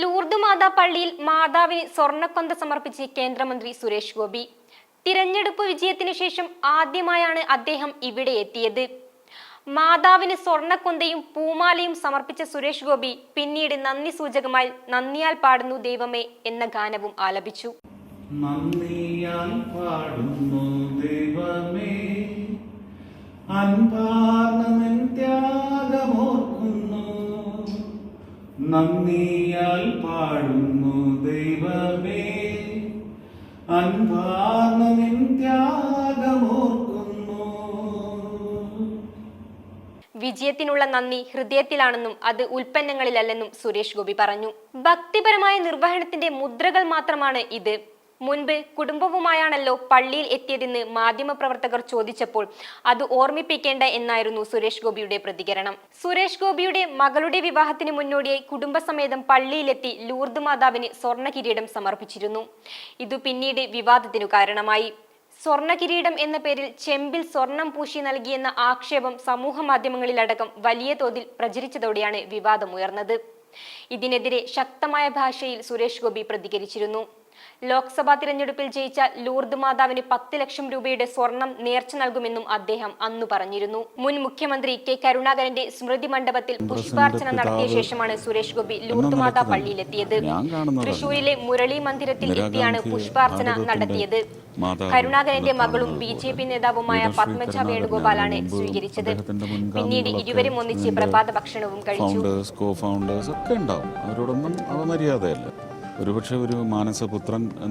Lourdes മാതാ പള്ളിയിൽ മാതാവിന് സ്വർണക്കൊന്ത സമർപ്പിച്ച് കേന്ദ്രമന്ത്രി സുരേഷ് ഗോപി. തിരഞ്ഞെടുപ്പ് വിജയത്തിനു ശേഷം ആദ്യമായാണ് അദ്ദേഹം ഇവിടെ എത്തിയത്. മാതാവിന് സ്വർണക്കൊന്തയും പൂമാലയും സമർപ്പിച്ച സുരേഷ് ഗോപി പിന്നീട് നന്ദി സൂചകമായി നന്ദിയാൽ പാടുന്നു ദൈവമേ എന്ന ഗാനവും ആലപിച്ചു. ദൈവമേ. നന്ദിയാൽ അൻപാർന്ന നിൻ ത്യാഗമോർക്കുന്നു. വിജയത്തിനുള്ള നന്ദി ഹൃദയത്തിലാണെന്നും അത് ഉൽപ്പന്നങ്ങളിലല്ലെന്നും സുരേഷ് ഗോപി പറഞ്ഞു. ഭക്തിപരമായ നിർവഹണത്തിന്റെ മുദ്രകൾ മാത്രമാണ് ഇത്. മുൻപ് കുടുംബവുമായാണല്ലോ പള്ളിയിൽ എത്തിയതെന്ന് മാധ്യമപ്രവർത്തകർ ചോദിച്ചപ്പോൾ അത് ഓർമ്മിപ്പിക്കേണ്ട എന്നായിരുന്നു സുരേഷ് ഗോപിയുടെ പ്രതികരണം. സുരേഷ് ഗോപിയുടെ മകളുടെ വിവാഹത്തിന് മുന്നോടിയായി കുടുംബസമേതം പള്ളിയിലെത്തി ലൂർദ് മാതാവിന് സ്വർണ കിരീടം സമർപ്പിച്ചിരുന്നു. ഇതു പിന്നീട് വിവാദത്തിനു കാരണമായി. സ്വർണ കിരീടം എന്ന പേരിൽ ചെമ്പിൽ സ്വർണം പൂശി നൽകിയെന്ന ആക്ഷേപം സമൂഹ മാധ്യമങ്ങളിലടക്കം വലിയ തോതിൽ പ്രചരിച്ചതോടെയാണ് വിവാദമുയർന്നത്. ഇതിനെതിരെ ശക്തമായ ഭാഷയിൽ സുരേഷ് ഗോപി പ്രതികരിച്ചിരുന്നു. ലോക്സഭാ തിരഞ്ഞെടുപ്പിൽ ജയിച്ച ലൂർദ് മാതാവിന് പത്ത് ലക്ഷം രൂപയുടെ സ്വർണം നേർച്ച നൽകുമെന്നും അദ്ദേഹം അന്നു പറഞ്ഞിരുന്നു. മുൻ മുഖ്യമന്ത്രി കെ കരുണാകരന്റെ സ്മൃതി മണ്ഡപത്തിൽ പുഷ്പാർച്ചന നടത്തിയ ശേഷമാണ് സുരേഷ് ഗോപി ലൂർദ് മാതാ പള്ളിയിലെത്തിയത്. തൃശൂരിലെ മുരളി മന്ദിരത്തിൽ എത്തിയാണ് പുഷ്പാർച്ചന നടത്തിയത്. കരുണാകരന്റെ മകളും ബി ജെ പി നേതാവുമായ പത്മജ വേണുഗോപാലാണ് സ്വീകരിച്ചത്. പിന്നീട് ഇരുവരും ഒന്നിച്ച് പ്രഭാത ഭക്ഷണവും കഴിച്ചു. അവരോടൊന്നും അവ മര്യാദയല്ല. ഒരുപക്ഷെ ഒരു മാനസപുത്രൻ